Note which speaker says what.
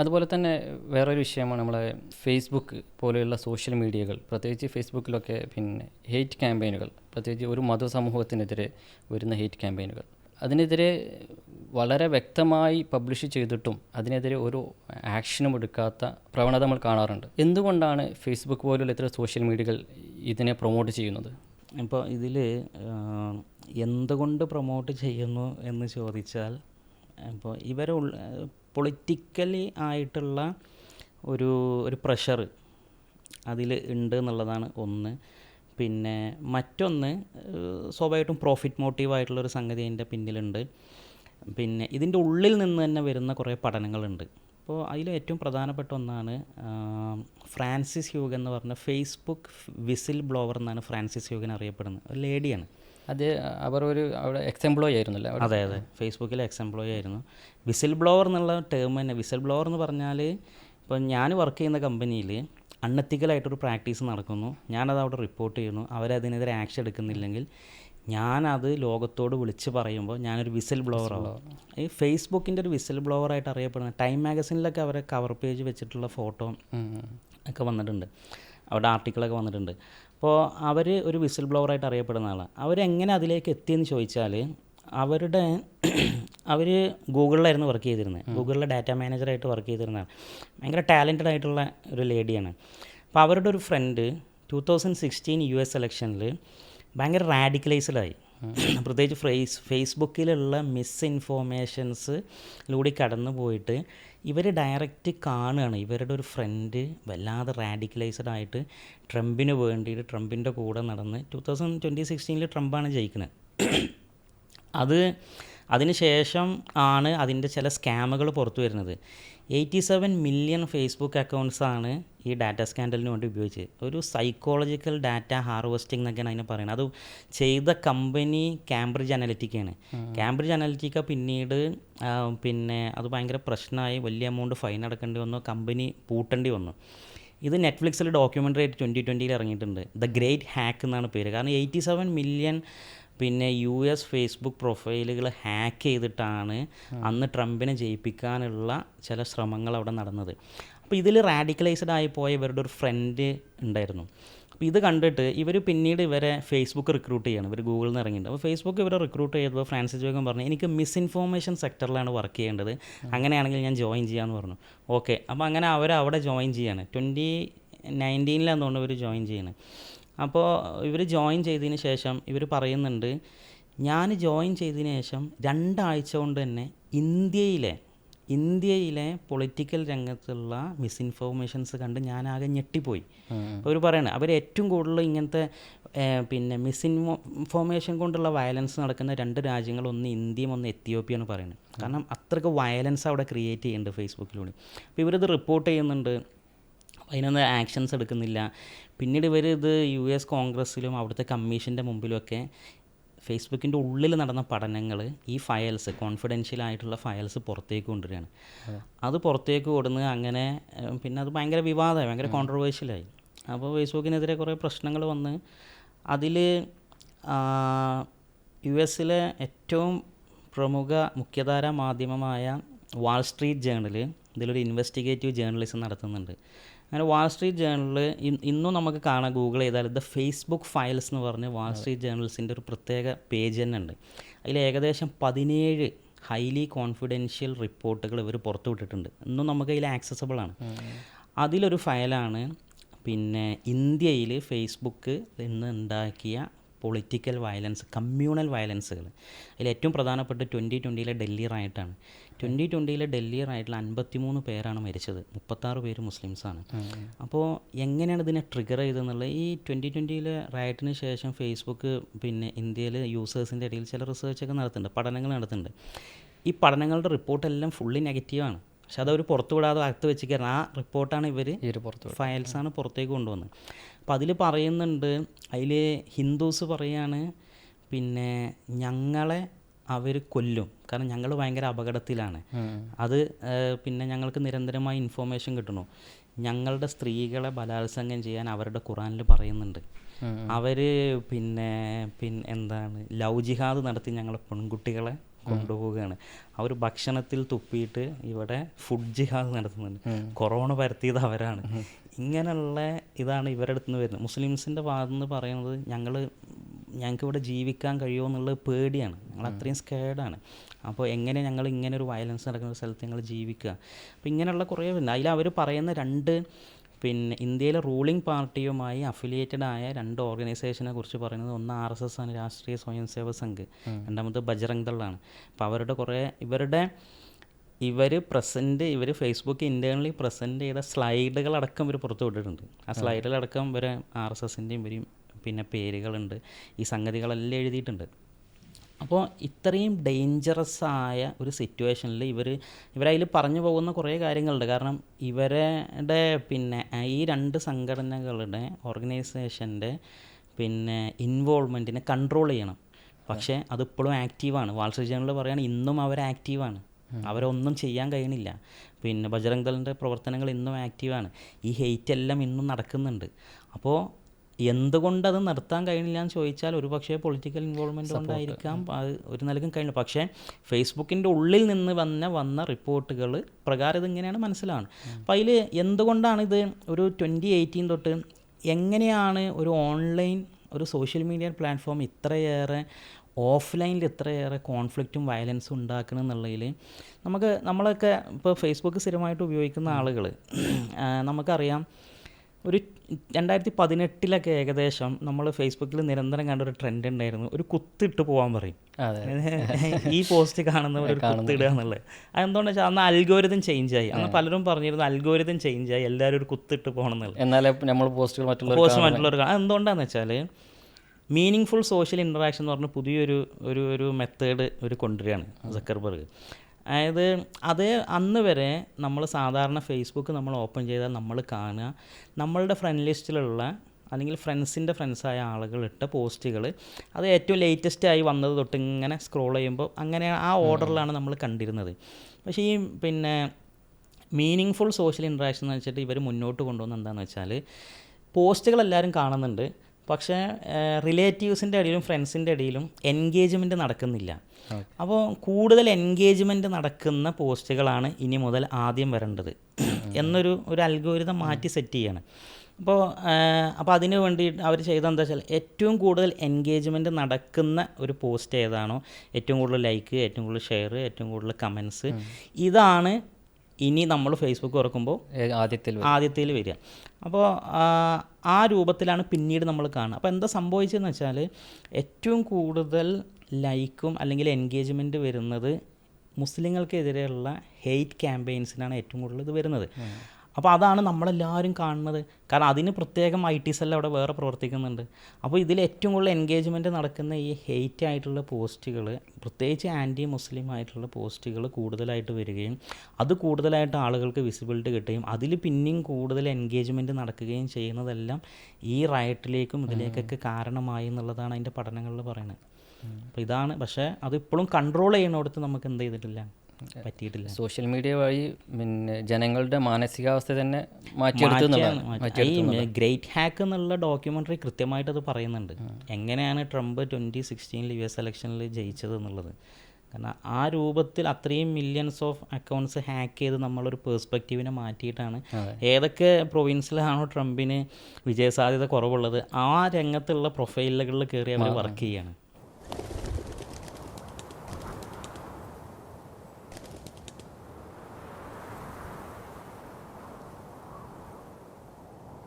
Speaker 1: അതുപോലെ തന്നെ വേറൊരു വിഷയമാണ് നമ്മളെ ഫേസ്ബുക്ക് പോലെയുള്ള സോഷ്യൽ മീഡിയകൾ പ്രത്യേകിച്ച് ഫേസ്ബുക്കിലൊക്കെ പിന്നെ ഹെയ്റ്റ് ക്യാമ്പയിനുകൾ പ്രത്യേകിച്ച് ഒരു മത സമൂഹത്തിനെതിരെ വരുന്ന ഹെയ്റ്റ് ക്യാമ്പയിനുകൾ അതിനെതിരെ വളരെ വ്യക്തമായി പബ്ലിഷ് ചെയ്തിട്ടും അതിനെതിരെ ഒരു ആക്ഷനും എടുക്കാത്ത പ്രവണത നമ്മൾ കാണാറുണ്ട്. എന്തുകൊണ്ടാണ് ഫേസ്ബുക്ക് പോലുള്ള ഇത്ര സോഷ്യൽ മീഡിയകൾ ഇതിനെ പ്രൊമോട്ട് ചെയ്യുന്നത്?
Speaker 2: ഇപ്പോൾ ഇതിൽ എന്തുകൊണ്ട് പ്രൊമോട്ട് ചെയ്യുന്നു എന്ന് ചോദിച്ചാൽ ഇപ്പോൾ ഇവരെ പൊളിറ്റിക്കലി ആയിട്ടുള്ള ഒരു ഒരു പ്രഷർ അതിൽ ഉണ്ട് എന്നുള്ളതാണ് ഒന്ന്. പിന്നെ മറ്റൊന്ന് സ്വാഭാവികമായിട്ടും പ്രോഫിറ്റ് മോട്ടീവായിട്ടുള്ളൊരു സംഗതി അതിന്റെ പിന്നിലുണ്ട്. പിന്നെ ഇതിന്റെ ഉള്ളിൽ നിന്ന് തന്നെ വരുന്ന കുറേ പഠനങ്ങളുണ്ട്. അപ്പോൾ അതിൽ ഏറ്റവും പ്രധാനപ്പെട്ട ഒന്നാണ് ഫ്രാൻസിസ് ഹ്യൂഗ് എന്ന് പറഞ്ഞ ഫേസ്ബുക്ക് വിസിൽ ബ്ലോവർ എന്നാണ് ഫ്രാൻസിസ് ഹ്യൂഗൻ അറിയപ്പെടുന്നത്. ഒരു ലേഡിയാണ്.
Speaker 1: അത് അവർ ഒരു അവിടെ എക്സ് എംപ്ലോയി ആയിരുന്നല്ലേ
Speaker 2: അതെ അതെ. ഫേസ്ബുക്കിൽ എക്സ് എംപ്ലോയി ആയിരുന്നു. വിസിൽ ബ്ലോവർ എന്നുള്ള ടേം തന്നെ. വിസിൽ ബ്ലോവർ എന്ന് പറഞ്ഞാൽ ഇപ്പം ഞാൻ വർക്ക് ചെയ്യുന്ന കമ്പനിയിൽ അൺഎത്തിക്കലായിട്ടൊരു പ്രാക്ടീസ് നടക്കുന്നു. ഞാനത് അവിടെ റിപ്പോർട്ട് ചെയ്യുന്നു. അവരതിനെതിരെ ആക്ഷൻ എടുക്കുന്നില്ലെങ്കിൽ ഞാനത് ലോകത്തോട് വിളിച്ച് പറയുമ്പോൾ ഞാനൊരു വിസിൽ ബ്ലോവർ ആവും ഈ ഫേസ്ബുക്കിന്റെ ഒരു വിസിൽ ബ്ലോവർ ആയിട്ട് അറിയപ്പെടുന്ന ടൈം മാഗസിനിലൊക്കെ അവരെ കവർ പേജ് വെച്ചിട്ടുള്ള ഫോട്ടോ. ഒക്കെ വന്നിട്ടുണ്ട്. അവിടെ ആർട്ടിക്കിളൊക്കെ വന്നിട്ടുണ്ട്. അപ്പോൾ അവർ ഒരു വിസിൽ ബ്ലോവറായിട്ട് അറിയപ്പെടുന്ന ആളാണ്. അവരെങ്ങനെ അതിലേക്ക് എത്തിയെന്ന് ചോദിച്ചാൽ അവരുടെ അവർ ഗൂഗിളിലായിരുന്നു വർക്ക് ചെയ്തിരുന്നത്. ഗൂഗിളിലെ ഡാറ്റ മാനേജറായിട്ട് വർക്ക് ചെയ്തിരുന്നതാണ് ഭയങ്കര ടാലന്റഡ് ആയിട്ടുള്ള ഒരു ലേഡിയാണ് അപ്പോൾ അവരുടെ ഒരു friend two thousand sixteen U S എലക്ഷനിൽ ഭയങ്കര റാഡിക്കലൈസ്ഡായി പ്രത്യേകിച്ച് ഫേസ് ഫേസ്ബുക്കിലുള്ള മിസ് ഇൻഫോർമേഷൻസിലൂടെ കടന്നു പോയിട്ട് ഇവർ ഡയറക്റ്റ് കാണുകയാണ്. ഇവരുടെ ഒരു ഫ്രണ്ട് വല്ലാതെ റാഡിക്കലൈസ്ഡ് ആയിട്ട് ട്രംപിന് വേണ്ടിയിട്ട് ട്രംപിന്റെ കൂടെ നടന്ന് ടു തൗസൻഡ് ട്വന്റി സിക്സ്റ്റീനിൽ ട്രംപാണ് ജയിക്കുന്നത് അത് അതിന് ശേഷം ആണ് അതിന്റെ ചില സ്കാമുകൾ പുറത്തു വരുന്നത്. എയ്റ്റി സെവൻ മില്യൺ ഫേസ്ബുക്ക് അക്കൗണ്ട്സാണ് ഈ ഡാറ്റ സ്കാൻഡലിന് വേണ്ടി ഉപയോഗിച്ചത്. ഒരു സൈക്കോളജിക്കൽ ഡാറ്റ ഹാർവെസ്റ്റിംഗ് എന്നൊക്കെയാണ് അതിനെ പറയുന്നത്. അത് ചെയ്ത കമ്പനി കാംബ്രിഡ്ജ് അനലിറ്റിക്കയാണ് കാംബ്രിഡ്ജ് അനലിറ്റിക്ക പിന്നീട് പിന്നെ അത് ഭയങ്കര പ്രശ്നമായി. വലിയ എമൗണ്ട് ഫൈൻ അടക്കേണ്ടി വന്നു. കമ്പനി പൂട്ടേണ്ടി വന്നു. ഇത് നെറ്റ്ഫ്ലിക്സിൽ ഡോക്യുമെന്ററി ആയിട്ട് ട്വന്റി ട്വന്റിയിൽ ഇറങ്ങിയിട്ടുണ്ട്. ദ ഗ്രേറ്റ് ഹാക്ക് എന്നാണ് പേര്. കാരണം എയ്റ്റി സെവൻ മില്യൺ പിന്നെ യു എസ് ഫേസ്ബുക്ക് പ്രൊഫൈലുകൾ ഹാക്ക് ചെയ്തിട്ടാണ് അന്ന് ട്രംപിനെ ജയിപ്പിക്കാനുള്ള ചില ശ്രമങ്ങൾ അവിടെ നടന്നത്. അപ്പോൾ ഇതിൽ റാഡിക്കലൈസ്ഡ് ആയി പോയ ഇവരുടെ ഒരു ഫ്രണ്ട് ഉണ്ടായിരുന്നു. അപ്പോൾ ഇത് കണ്ടിട്ട് ഇവർ പിന്നീട് ഇവരെ ഫേസ്ബുക്ക് റിക്രൂട്ട് ചെയ്യണം. ഇവർ ഗൂഗിളിൽ നിന്ന് ഇറങ്ങിയിട്ടുണ്ട്. അപ്പോൾ ഫേസ്ബുക്ക് ഇവരെ റിക്രൂട്ട് ചെയ്തപ്പോൾ ഫ്രാൻസിസ് ജോഗം പറഞ്ഞു എനിക്ക് മിസ് ഇൻഫോർമേഷൻ സെക്ടറിലാണ് വർക്ക് ചെയ്യേണ്ടത്. അങ്ങനെയാണെങ്കിൽ ഞാൻ ജോയിൻ ചെയ്യാമെന്ന് പറഞ്ഞു. ഓക്കെ അപ്പോൾ അങ്ങനെ അവർ അവിടെ ജോയിൻ ചെയ്യാണ് ട്വന്റി നയന്റീനിലാണ് തോന്നുന്നു ഇവർ ജോയിൻ ചെയ്യണത് അപ്പോൾ ഇവർ ജോയിൻ ചെയ്തതിന് ശേഷം ഇവർ പറയുന്നുണ്ട് ഞാൻ ജോയിൻ ചെയ്തതിന് ശേഷം രണ്ടാഴ്ച കൊണ്ട് തന്നെ ഇന്ത്യയിലെ ഇന്ത്യയിലെ പൊളിറ്റിക്കൽ രംഗത്തുള്ള മിസ്ഇൻഫോർമേഷൻസ് കണ്ട് ഞാൻ ആകെ ഞെട്ടിപ്പോയി അവർ പറയണേ അവർ ഏറ്റവും കൂടുതൽ ഇങ്ങനത്തെ പിന്നെ മിസ്ഇൻഫോർമേഷൻ ഇൻഫോർമേഷൻ കൊണ്ടുള്ള വയലൻസ് നടക്കുന്ന രണ്ട് രാജ്യങ്ങൾ ഒന്ന് ഇന്ത്യയും ഒന്ന് എത്തിയോപ്യയാണ് പറയുന്നത് കാരണം അത്രയ്ക്ക് വയലൻസ് അവിടെ ക്രിയേറ്റ് ചെയ്യുന്നുണ്ട് ഫേസ്ബുക്കിലൂടെ അപ്പോൾ ഇവരത് റിപ്പോർട്ട് ചെയ്യുന്നുണ്ട് അതിനൊന്നും ആക്ഷൻസ് എടുക്കുന്നില്ല. പിന്നീട് ഇവർ ഇത് യു എസ് കോൺഗ്രസ്സിലും അവിടുത്തെ കമ്മീഷന്റെ മുമ്പിലുമൊക്കെ ഫേസ്ബുക്കിന്റെ ഉള്ളിൽ നടന്ന പഠനങ്ങൾ ഈ ഫയൽസ് കോൺഫിഡൻഷ്യൽ ആയിട്ടുള്ള ഫയൽസ് പുറത്തേക്ക് കൊണ്ടുവരികയാണ്. അത് പുറത്തേക്ക് കൊടുന്ന് അങ്ങനെ പിന്നെ അത് ഭയങ്കര വിവാദമായി ഭയങ്കര കോൺട്രവേഴ്ഷ്യലായി അപ്പോൾ ഫേസ്ബുക്കിനെതിരെ കുറേ പ്രശ്നങ്ങൾ വന്ന് അതിൽ യു എസിലെ ഏറ്റവും പ്രമുഖ മുഖ്യധാര മാധ്യമമായ വാൾ സ്ട്രീറ്റ് ജേണൽ ഇതിലൊരു ഇൻവെസ്റ്റിഗേറ്റീവ് ജേർണലിസം നടത്തുന്നുണ്ട്. അങ്ങനെ വാൾ സ്ട്രീറ്റ് ജേണലിൽ ഇന്നും നമുക്ക് കാണാം ഗൂഗിൾ ചെയ്താൽ ദ ഫേസ്ബുക്ക് ഫയൽസ് എന്ന് പറഞ്ഞ് വാൾ സ്ട്രീറ്റ് ജേണൽസിന്റെ ഒരു പ്രത്യേക പേജ് തന്നെ ഉണ്ട്. അതിൽ ഏകദേശം പതിനേഴ് ഹൈലി കോൺഫിഡൻഷ്യൽ റിപ്പോർട്ടുകൾ ഇവർ പുറത്തുവിട്ടിട്ടുണ്ട് ഇന്നും നമുക്ക് അതിൽ ആക്സസബിൾ ആണ്. അതിലൊരു ഫയലാണ് പിന്നെ ഇന്ത്യയിൽ ഫേസ്ബുക്ക് ഇന്ന് ഉണ്ടാക്കിയ പൊളിറ്റിക്കൽ വയലൻസ് കമ്മ്യൂണൽ വയലൻസുകൾ അതിൽ ഏറ്റവും പ്രധാനപ്പെട്ട ട്വന്റി ട്വന്റിയിലെ ഡൽഹി റൈറ്റാണ് ട്വന്റി ട്വന്റിയിലെ ഡൽഹി ആയിട്ടുള്ള അൻപത്തിമൂന്ന് പേരാണ് മരിച്ചത്. മുപ്പത്താറ് പേര് മുസ്ലിംസാണ്. അപ്പോൾ എങ്ങനെയാണ് ഇതിനെ ട്രിഗർ ചെയ്തതെന്നുള്ളത്? ഈ ട്വന്റി ട്വന്റിയിലെ റൈറ്റിന് ശേഷം ഫേസ്ബുക്ക് പിന്നെ ഇന്ത്യയിൽ യൂസേഴ്സിന്റെ ഇടയിൽ ചില റിസർച്ചൊക്കെ നടത്തുന്നുണ്ട്. പഠനങ്ങൾ നടത്തുന്നുണ്ട്. ഈ പഠനങ്ങളുടെ റിപ്പോർട്ടെല്ലാം ഫുള്ളി നെഗറ്റീവാണ് പക്ഷെ അതവർ പുറത്തു വിടാതെ അകത്ത് വെച്ചിരിക്കുകയാണ്. ആ റിപ്പോർട്ടാണ് ഇവർ ഫയൽസാണ് പുറത്തേക്ക് കൊണ്ടുവന്നത്. അപ്പോൾ അതിൽ പറയുന്നുണ്ട് അതിൽ ഹിന്ദുസ് പറയാണ് പിന്നെ ഞങ്ങളെ അവർ കൊല്ലും. കാരണം ഞങ്ങൾ ഭയങ്കര അപകടത്തിലാണ്. അത് പിന്നെ ഞങ്ങൾക്ക് നിരന്തരമായി ഇൻഫോർമേഷൻ കിട്ടണു. ഞങ്ങളുടെ സ്ത്രീകളെ ബലാത്സംഗം ചെയ്യാൻ അവരുടെ ഖുറാനിൽ പറയുന്നുണ്ട്. അവർ പിന്നെ പിന്നെ എന്താണ് ലവ് ജിഹാദ് നടത്തി ഞങ്ങളെ പെൺകുട്ടികളെ കൊണ്ടുപോവുകയാണ്. അവർ ഭക്ഷണത്തിൽ തുപ്പിയിട്ട് ഇവിടെ ഫുഡ് ജിഹാദ് നടത്തുന്നുണ്ട്. കൊറോണ പരത്തിയത് അവരാണ്. ഇങ്ങനെയുള്ള ഇതാണ് ഇവരുടെ അടുത്ത് നിന്ന് വരുന്നത്. മുസ്ലിംസിന്റെ ഭാഗത്ത് നിന്ന് പറയുന്നത് ഞങ്ങൾ ഞങ്ങൾക്ക് ഇവിടെ ജീവിക്കാൻ കഴിയുമോ എന്നുള്ള പേടിയാണ് ഞങ്ങൾ അത്രയും സ്കേഡാണ് അപ്പോൾ എങ്ങനെ ഞങ്ങൾ ഇങ്ങനെ ഒരു വയലൻസ് നടക്കുന്ന ഒരു സ്ഥലത്ത് ഞങ്ങൾ ജീവിക്കുക? അപ്പോൾ ഇങ്ങനെയുള്ള കുറേ ഉണ്ട്. അതിൽ അവർ പറയുന്ന രണ്ട് പിന്നെ ഇന്ത്യയിലെ റൂളിംഗ് പാർട്ടിയുമായി അഫിലിയേറ്റഡ് ആയ രണ്ട് ഓർഗനൈസേഷനെ കുറിച്ച് പറയുന്നത് ഒന്ന് ആർ എസ് എസ് ആണ് രാഷ്ട്രീയ സ്വയം സേവക സംഘ്. രണ്ടാമത് ബജറംഗ് ദളാണ് അപ്പോൾ അവരുടെ കുറേ ഇവരുടെ ഇവർ പ്രസന്റ് ഇവർ ഫേസ്ബുക്ക് ഇന്റേർണലി പ്രസന്റ് ചെയ്ത സ്ലൈഡുകളടക്കം ഇവർ പുറത്തു വിട്ടിട്ടുണ്ട്. ആ സ്ലൈഡുകളടക്കം ഇവർ ആർ എസ് എസിന്റെയും ഇവരും പിന്നെ പേരുകളുണ്ട്. ഈ സംഗതികളെല്ലാം എഴുതിയിട്ടുണ്ട്. അപ്പോൾ ഇത്രയും ഡേഞ്ചറസ് ആയ ഒരു സിറ്റുവേഷനിൽ ഇവർ ഇവരതിൽ പറഞ്ഞു പോകുന്ന കുറേ കാര്യങ്ങളുണ്ട്. കാരണം ഇവരുടെ പിന്നെ ഈ രണ്ട് സംഘടനകളുടെ ഓർഗനൈസേഷന്റെ പിന്നെ ഇൻവോൾവ്മെന്റിനെ കൺട്രോൾ ചെയ്യണം. പക്ഷേ അതിപ്പോഴും ആക്റ്റീവാണ് വാൾസ്ട്രീറ്റ് ജേണൽ പറയുകയാണ് ഇന്നും അവർ ആക്റ്റീവാണ് അവരൊന്നും ചെയ്യാൻ കഴിയണില്ല. പിന്നെ ബജറംഗ് ദളിന്റെ പ്രവർത്തനങ്ങൾ ഇന്നും ആക്റ്റീവാണ് ഈ ഹെയ്റ്റ് എല്ലാം ഇന്നും നടക്കുന്നുണ്ട്. അപ്പോൾ എന്തുകൊണ്ട് നടത്താൻ നിർത്താൻ കഴിയണില്ല എന്ന് ചോദിച്ചാൽ ഒരു പക്ഷേ പൊളിറ്റിക്കൽ ഇൻവോൾവ്മെന്റ് കൊണ്ടായിരിക്കാം. അത് ഒരു നിലക്കും കഴിഞ്ഞു പക്ഷേ ഫേസ്ബുക്കിന്റെ ഉള്ളിൽ നിന്ന് വന്ന വന്ന റിപ്പോർട്ടുകൾ പ്രകാരം ഇതിങ്ങനെയാണ് മനസ്സിലാണ്. അപ്പോൾ അതിൽ എന്തുകൊണ്ടാണ് ഇത് ഒരു ട്വന്റി എയ്റ്റീൻ തൊട്ട് എങ്ങനെയാണ് ഒരു ഓൺലൈൻ ഒരു സോഷ്യൽ മീഡിയ പ്ലാറ്റ്ഫോം ഇത്രയേറെ ഓഫ്ലൈനിൽ ഇത്രയേറെ കോൺഫ്ലിക്റ്റും വയലൻസും ഉണ്ടാക്കണം എന്നുള്ളതിൽ നമുക്ക് നമ്മളൊക്കെ ഇപ്പോൾ ഫേസ്ബുക്ക് സ്ഥിരമായിട്ട് ഉപയോഗിക്കുന്ന ആളുകൾ നമുക്കറിയാം ഒരു രണ്ടായിരത്തി പതിനെട്ടിലൊക്കെ ഏകദേശം നമ്മൾ ഫേസ്ബുക്കിൽ നിരന്തരം കണ്ട ഒരു ട്രെൻഡ് ഉണ്ടായിരുന്നു. ഒരു കുത്തിട്ട് പോകാൻ പറയും. ഈ പോസ്റ്റ് കാണുന്നവർ ഒരു കുത്തിടുക എന്നുള്ളത്. അതെന്തുകൊണ്ടെന്ന് വെച്ചാൽ അന്ന് അൽഗോരിതം ചേഞ്ച് ആയി. അന്ന് പലരും പറഞ്ഞിരുന്നു അൽഗോരിതം ചേഞ്ച് ആയി. എല്ലാവരും ഒരു കുത്തിട്ട് പോകണം എന്നുള്ളത്.
Speaker 1: എന്നാലേ നമ്മൾ പോസ്റ്റുകൾ മറ്റുള്ളവർ
Speaker 2: പോസ്റ്റ് മറ്റുള്ളവർ കാണാം എന്തുകൊണ്ടാന്ന് വെച്ചാൽ മീനിങ് ഫുൾ സോഷ്യൽ ഇൻട്രാക്ഷൻ എന്ന് പറഞ്ഞ പുതിയൊരു ഒരു ഒരു മെത്തേഡ് ഒരു കൊണ്ടുവരികയാണ് സക്കർബർഗ്. അതായത് അത് അന്ന് വരെ നമ്മൾ സാധാരണ ഫേസ്ബുക്ക് നമ്മൾ ഓപ്പൺ ചെയ്താൽ നമ്മൾ കാണുക. നമ്മളുടെ ഫ്രണ്ട് ലിസ്റ്റിലുള്ള അല്ലെങ്കിൽ ഫ്രണ്ട്സിന്റെ ഫ്രണ്ട്സായ ആളുകൾ ഇട്ട പോസ്റ്റുകൾ അത് ഏറ്റവും ലേറ്റസ്റ്റ് ആയി വന്നത് തൊട്ട് ഇങ്ങനെ സ്ക്രോൾ ചെയ്യുമ്പോൾ അങ്ങനെ ആ ഓർഡറിലാണ് നമ്മൾ കണ്ടിരുന്നത്. പക്ഷേ ഈ പിന്നെ മീനിങ് ഫുൾ സോഷ്യൽ ഇൻട്രാക്ഷൻ എന്ന് വെച്ചിട്ട് ഇവർ മുന്നോട്ട് കൊണ്ടുവന്ന എന്താണെന്ന് വെച്ചാൽ പോസ്റ്റുകൾ എല്ലാവരും കാണുന്നുണ്ട്. പക്ഷേ റിലേറ്റീവ്സിന്റെ ഇടയിലും ഫ്രണ്ട്സിന്റെ ഇടയിലും എൻഗേജ്മെന്റ് നടക്കുന്നില്ല. അപ്പോൾ കൂടുതൽ എൻഗേജ്മെന്റ് നടക്കുന്ന പോസ്റ്റുകളാണ് ഇനി മുതൽ ആദ്യം വരേണ്ടത്. എന്നൊരു ഒരു അൽഗോരിതം മാറ്റി സെറ്റ് ചെയ്യാണ്. അപ്പോൾ അപ്പോൾ അതിന് വേണ്ടി അവർ ചെയ്ത എന്താ വെച്ചാൽ ഏറ്റവും കൂടുതൽ എൻഗേജ്മെന്റ് നടക്കുന്ന ഒരു പോസ്റ്റ് ഏതാണോ ഏറ്റവും കൂടുതൽ ലൈക്ക് ഏറ്റവും കൂടുതൽ ഷെയർ ഏറ്റവും കൂടുതൽ കമൻസ് ഇതാണ് ഇനി നമ്മൾ ഫേസ്ബുക്ക് തുറക്കുമ്പോൾ
Speaker 1: ആദ്യത്തിൽ
Speaker 2: ആദ്യത്തിൽ വരിക. അപ്പോൾ ആ രൂപത്തിലാണ് പിന്നീട് നമ്മൾ കാണുക. അപ്പോൾ എന്താ സംഭവിച്ചതെന്ന് വെച്ചാൽ ഏറ്റവും കൂടുതൽ ലൈക്കും അല്ലെങ്കിൽ എൻഗേജ്മെന്റ് വരുന്നത് മുസ്ലിങ്ങൾക്കെതിരെയുള്ള ഹെയ്റ്റ് ക്യാമ്പയിൻസിനാണ് ഏറ്റവും കൂടുതൽ ഇത് വരുന്നത്. അപ്പോൾ അതാണ് നമ്മളെല്ലാവരും കാണുന്നത്. കാരണം അതിന് പ്രത്യേകം ഐ ടി സെൽ അവിടെ വേറെ പ്രവർത്തിക്കുന്നുണ്ട്. അപ്പോൾ ഇതിൽ ഏറ്റവും കൂടുതൽ എൻഗേജ്മെന്റ് നടക്കുന്ന ഈ ഹെയ്റ്റ് ആയിട്ടുള്ള പോസ്റ്റുകൾ പ്രത്യേകിച്ച് ആന്റി മുസ്ലിം ആയിട്ടുള്ള പോസ്റ്റുകൾ കൂടുതലായിട്ട് വരികയും അത് കൂടുതലായിട്ട് ആളുകൾക്ക് വിസിബിലിറ്റി കിട്ടുകയും അതിൽ പിന്നെയും കൂടുതൽ എൻഗേജ്മെന്റ് നടക്കുകയും ചെയ്യുന്നതെല്ലാം ഈ റയറ്റിലേക്കും ഇതിലേക്കൊക്കെ കാരണമായി എന്നുള്ളതാണ് അതിന്റെ പഠനങ്ങളിൽ പറയുന്നത്. അപ്പോൾ ഇതാണ്. പക്ഷേ അതിപ്പോഴും കൺട്രോൾ ചെയ്യുന്നിടത്ത് നമുക്ക് എന്ത് ചെയ്തിട്ടില്ല. പറ്റിയിട്ടില്ല.
Speaker 1: സോഷ്യൽ മീഡിയ വഴി പിന്നെ ജനങ്ങളുടെ മാനസികാവസ്ഥ തന്നെ മാറ്റിയെടുത്തു
Speaker 2: ഈ ഗ്രേറ്റ് ഹാക്ക് എന്നുള്ള ഡോക്യുമെന്ററി കൃത്യമായിട്ട് അത് പറയുന്നുണ്ട്. എങ്ങനെയാണ് ട്രംപ് ട്വന്റി സിക്സ്റ്റീനിൽ യു എസ് ഇലക്ഷനിൽ ജയിച്ചത് എന്നുള്ളത്. കാരണം ആ രൂപത്തിൽ അത്രയും മില്യൺസ് ഓഫ് അക്കൗണ്ട്സ് ഹാക്ക് ചെയ്ത് നമ്മളൊരു പേഴ്സ്പെക്റ്റീവിനെ മാറ്റിയിട്ടാണ് ഏതൊക്കെ പ്രൊവിൻസിലാണോ ട്രംപിന് വിജയസാധ്യത കുറവുള്ളത് ആ രംഗത്തുള്ള പ്രൊഫൈലുകളിൽ കയറി അവർ വർക്ക് ചെയ്യാണ്.